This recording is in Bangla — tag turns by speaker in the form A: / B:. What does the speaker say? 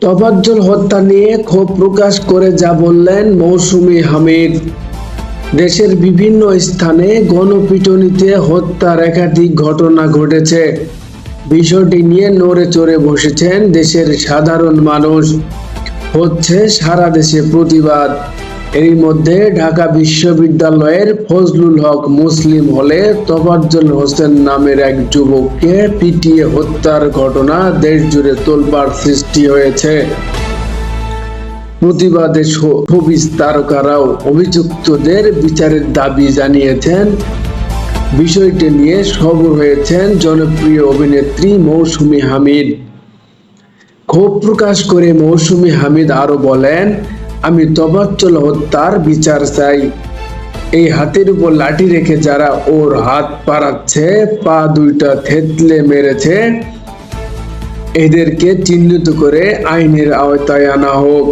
A: তফাজ্জল হত্যা নিয়ে ক্ষোভ প্রকাশ করে যা বললেন মৌসুমি হামিদ। দেশের বিভিন্ন স্থানে গণপিটুনিতে হত্যার একাধিক ঘটনা ঘটেছে। বিষয়টি নিয়ে নড়ে চড়ে বসেছেন দেশের সাধারণ মানুষ। হচ্ছে সারা দেশে প্রতিবাদ। এরই মধ্যে ঢাকা বিশ্ববিদ্যালয়ের ফজলুল হক মুসলিম হলে তোফাজ্জল হোসেন নামের এক যুবককে পিটিয়ে হত্যার ঘটনা দেশ জুড়ে তোলপাড় সৃষ্টি হয়েছে। প্রতিবাদে ছবি তারকারাও অভিযুক্তদের বিচারের দাবি জানিয়েছেন। বিষয়টি নিয়ে সবর হয়েছেন জনপ্রিয় অভিনেত্রী মৌসুমী হামিদ। ক্ষোভ প্রকাশ করে মৌসুমী হামিদ আরও বলেন আমি তবাচ্চল হত্যার বিচার চাই। এই হাতের উপর লাঠি রেখে যারা ওর হাত পাড়াচ্ছে পা দুইটা থেতলে মেরেছে, এদেরকে চিহ্নিত করে আইনের আওতায় আনা হোক।